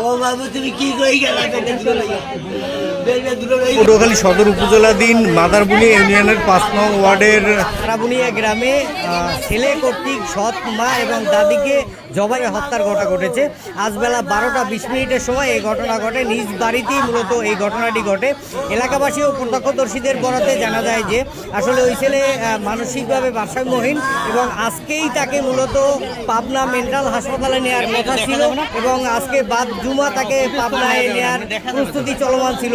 ও বাবু তুমি কি কই গেলা? পটুয়াখালী সদর উপজেলাধীন মাদারবুনি ইউনিয়নের পাঁচ নং ওয়ার্ডের তারাবুনিয়া গ্রামে ছেলে কর্তৃক সৎ মা এবং দাদিকে জবাই হত্যার ঘটনা ঘটেছে। আজ বেলা বারোটা বিশ মিনিটের সময় এই ঘটনা ঘটে। নিজ বাড়িতেই মূলত এই ঘটনাটি ঘটে। এলাকাবাসী ও প্রত্যক্ষদর্শীদের বরাতে জানা যায় যে, আসলে ওই ছেলে মানসিকভাবে ভারসাম্যহীন এবং আজকেই তাকে মূলত পাবনা মেন্টাল হাসপাতালে নেওয়ার কথা ছিল এবং আজকে বাদ জুমা তাকে পাবনায় নেওয়ার প্রস্তুতি চলমান ছিল।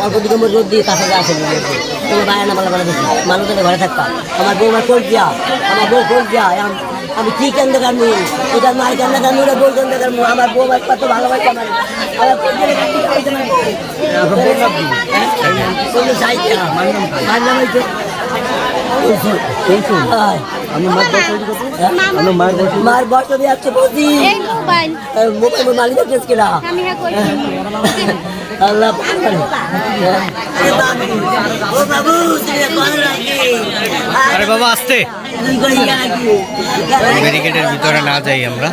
অল্প আমার রোদ দিয়ে কাছে আসে তুমি বাইরে না বলা বলা দেখি মানুষের ঘরে থাকবা আমার বউ আমার কোল দিয়া আমার বউ কোল দিয়া আমি কি কেন দেখার মুই এটা মার কেন দেখার মুই বউ কেন দেখার মুই আমার বউ আমার কত ভালোবাসে আমার। আমার কোল দিয়ে না মার বয়স একশো পঁচিশ এই মোবাইল। মোবাইল মালিক কিনা হ্যাঁ। আল্লাহ আরে বাবা আসতে। ব্যারিকেডের ভিতরে না যাই আমরা।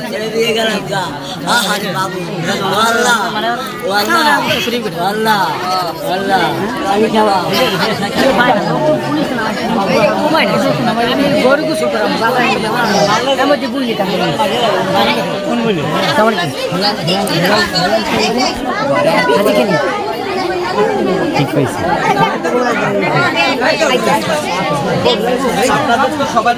খাওয়া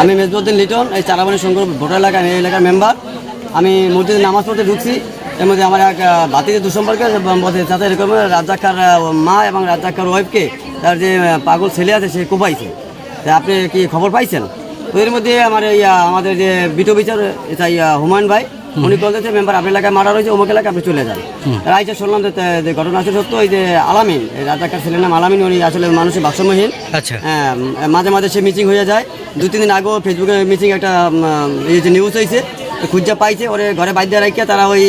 আমি মেজবুদ্দিন লিটন, এই চারাবাড়ি শঙ্কর ভোটার এলাকা এই এলাকার মেম্বার আমি মসজিদে নামাজ পড়তে ঢুকছি। এর মধ্যে আমার এক ভাতিজা দুঃসম্পর্কে তাতে এরকম রাজ্জাকার মা এবং রাজ্জাকার ওয়াইফকে তার যে পাগল ছেলে আছে, সে কোপাইছে। আপনি কি খবর পাইছেন? তো এর মধ্যে আমার এই আমাদের যে বিটো বিচার এটা ইয়া, হুমায়ুন ভাই উনি বলতেছে মেম্বার আপনার এলাকায় মারা রয়েছে অমুক এলাকায় আপনি চলে যান। রাইতে শুনলাম যে ঘটনা আছে সত্য ওই যে আলামিন এই রাজাকার ছেলের নাম আলামিন উনি আসলে মানুষের ভারসাম্যহীন। আচ্ছা। হ্যাঁ মাঝে মাঝে সে মিটিং হয়ে যায়। দু তিন দিন আগেও ফেসবুকে মিটিং একটা এই যে নিউজ হয়েছে খুঁজা পাইছে ওরে ঘরে বাইদ্য রাখিয়া তারা ওই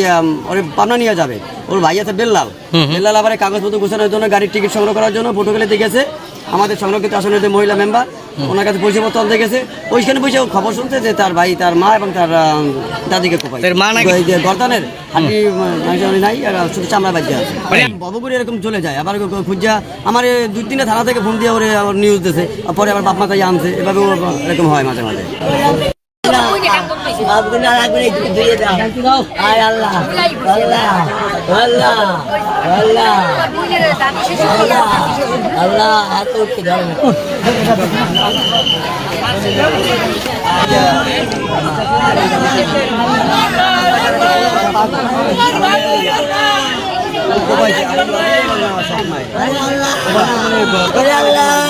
ওরে পাবনা নিয়ে যাবে। ওর ভাই আছে বেল্লাল। বেল্লাল আবার কাগজপত্র গোছানোর জন্য গাড়ির টিকিট সংগ্রহ করার জন্য ফটো গেলে গেছে। আমাদের সংরক্ষিত আসনের যে মহিলা মেম্বার ওনার কাছে পরিচয়পত্র আনতে গেছে। ওইখানে বসে ও খবর শুনছে যে তার ভাই তার মা এবং তার দাদিকে গর্তানের তার মা যে গর্দানের হাঁটি নাই আর শুধু চামড়া বাজ্যে আছে। বাবুগুড়ি এরকম চলে যায়। আবার খুঁজা আমার এই দুই তিনটা থানা থেকে ফোন দিয়ে ওরে আবার নিউজ দিয়েছে পরে আবার বাপ মা তাই আনছে। এভাবে এরকম হয় মাঝে মাঝে। না রাখবেন এই ধুয়ে দাও আয় আল্লাহ আল্লাহ আল্লাহ আল্লাহ আল্লাহ আল্লাহ এত উঠতে ধরে না আল্লাহ আল্লাহ